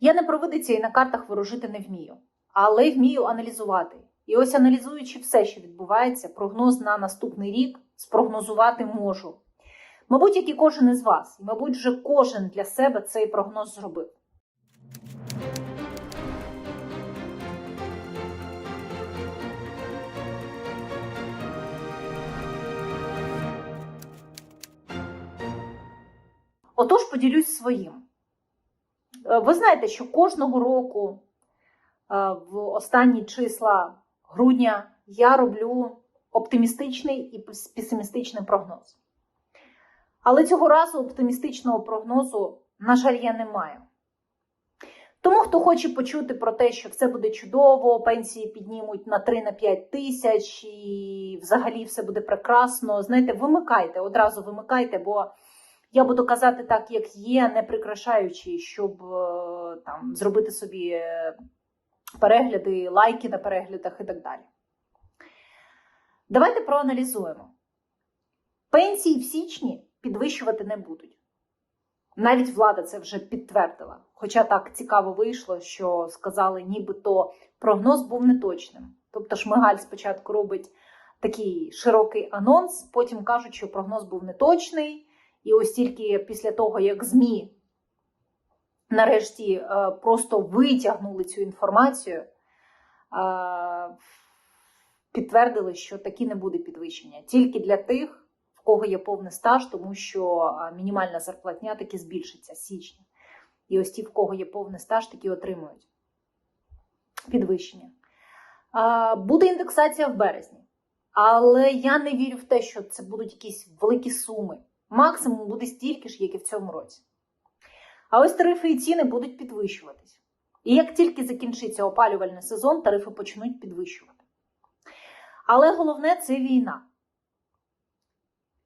Я не провидиця і на картах ворожити не вмію, але вмію аналізувати. І ось аналізуючи все, що відбувається, прогноз на наступний рік спрогнозувати можу. Мабуть, як і кожен із вас, і мабуть, вже кожен для себе цей прогноз зробив. Отож, поділюсь своїм. Е, Ви знаєте, що кожного року е, в останні числа грудня я роблю оптимістичний і песимістичний прогноз. Але цього разу оптимістичного прогнозу, на жаль, я не маю. Тому, хто хоче почути про те, що все буде чудово, пенсії піднімуть на 3-5 тисяч, і взагалі все буде прекрасно, знаєте, вимикайте, одразу вимикайте, бо я буду казати так, як є, не прикрашаючи, щоб е, там зробити собі е, перегляди, лайки на переглядах і так далі. Давайте проаналізуємо. Пенсії в січні підвищувати не будуть. Навіть влада це вже підтвердила. Хоча так цікаво вийшло, що сказали, нібито прогноз був неточним. Тобто Шмигаль спочатку робить такий широкий анонс, потім кажуть, що прогноз був неточний. І ось тільки після того, як ЗМІ нарешті е, просто витягнули цю інформацію, е, підтвердили, що таки не буде підвищення. Тільки для тих, в кого є повний стаж, тому що е, мінімальна зарплатня таки збільшиться з січня. І ось ті, в кого є повний стаж, такі отримують підвищення. Буде індексація в березні. Але я не вірю в те, що це будуть якісь великі суми. Максимум буде стільки ж, як і в цьому році. А ось тарифи і ціни будуть підвищуватись. І як тільки закінчиться опалювальний сезон, тарифи почнуть підвищувати. Але головне це війна.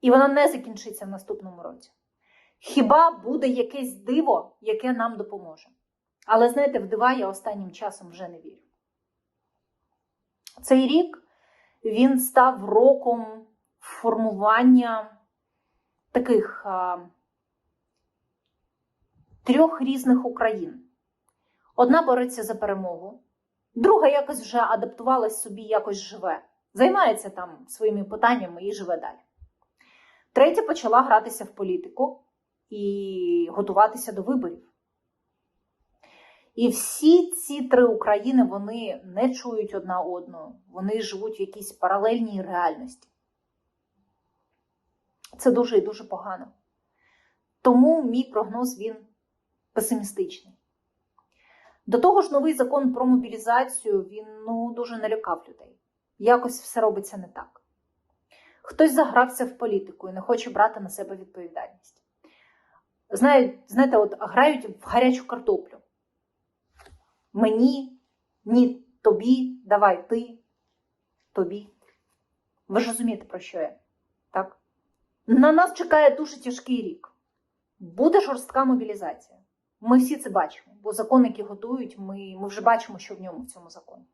І вона не закінчиться в наступному році. Хіба буде якесь диво, яке нам допоможе? Але знаєте, в дива я останнім часом вже не вірю. Цей рік він став роком формування таких трьох різних Україн. Одна бореться за перемогу, друга якось вже адаптувалась собі, якось живе, займається там своїми питаннями і живе далі. Третя почала гратися в політику і готуватися до виборів. І всі ці три України вони не чують одна одну, вони живуть в якійсь паралельній реальності. Це дуже і дуже погано. Тому мій прогноз він песимістичний. До того ж, новий закон про мобілізацію він ну, дуже налякав людей. Якось все робиться не так. Хтось загрався в політику і не хоче брати на себе відповідальність. Знають, знаєте, от грають в гарячу картоплю. Мені, ні, тобі, давай ти, тобі. Ви ж розумієте, про що я? Так? На нас чекає дуже тяжкий рік. Буде жорстка мобілізація. Ми всі це бачимо, бо закон, який готують, ми, ми вже бачимо, що в ньому в цьому законі.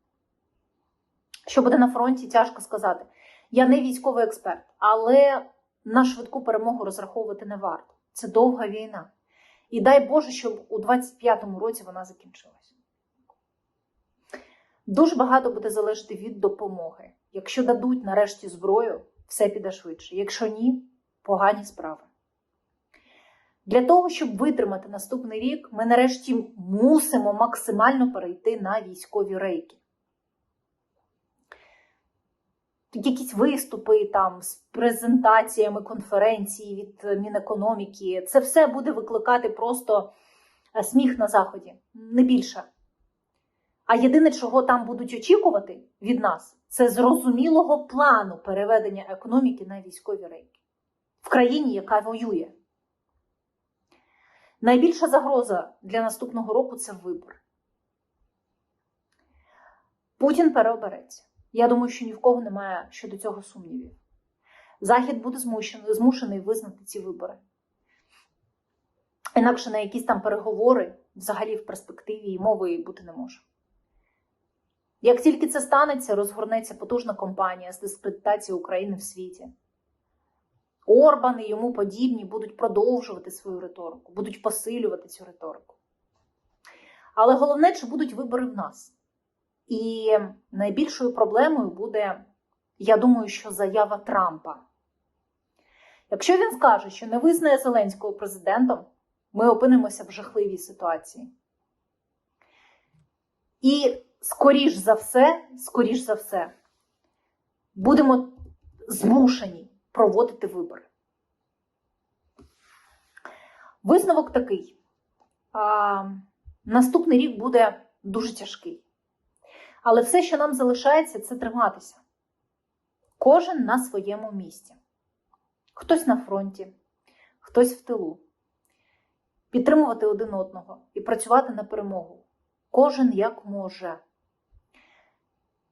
Що буде на фронті, тяжко сказати. Я не військовий експерт, але на швидку перемогу розраховувати не варто. Це довга війна. І дай Боже, щоб у 25-му році вона закінчилась. Дуже багато буде залежати від допомоги. Якщо дадуть нарешті зброю, все піде швидше. Якщо ні, погані справи. Для того, щоб витримати наступний рік, ми нарешті мусимо максимально перейти на військові рейки. Якісь виступи там з презентаціями конференції від Мінекономіки. Це все буде викликати просто е, сміх на заході, не більше. А єдине, чого там будуть очікувати від нас, це зрозумілого плану переведення економіки на військові рейки в країні, яка воює. Найбільша загроза для наступного року це вибор. Путін переобереться. Я думаю, що ні в кого немає щодо цього сумнівів. Захід буде змушений, змушений визнати ці вибори. Інакше на якісь там переговори взагалі в перспективі і мови бути не може. Як тільки це станеться, розгорнеться потужна кампанія з дискредитації України в світі. Орбан і йому подібні будуть продовжувати свою риторику, будуть посилювати цю риторику. Але головне, чи будуть вибори в нас. І найбільшою проблемою буде, я думаю, що заява Трампа. Якщо він скаже, що не визнає Зеленського президентом, ми опинимося в жахливій ситуації. І скоріш за все, скоріш за все, будемо змушені проводити вибори. Висновок такий: а, наступний рік буде дуже тяжкий. Але все, що нам залишається, це триматися. Кожен на своєму місці. Хтось на фронті, хтось в тилу. Підтримувати один одного і працювати на перемогу. Кожен як може.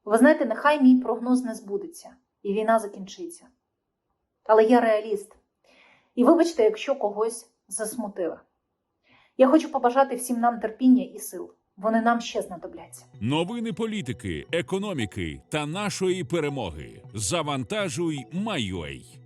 Ви знаєте, нехай мій прогноз не збудеться і війна закінчиться. Але я реаліст. І вибачте, якщо когось засмутила. Я хочу побажати всім нам терпіння і сил. Вони нам ще знадобляться. Новини політики, економіки та нашої перемоги. Завантажуй, Майой.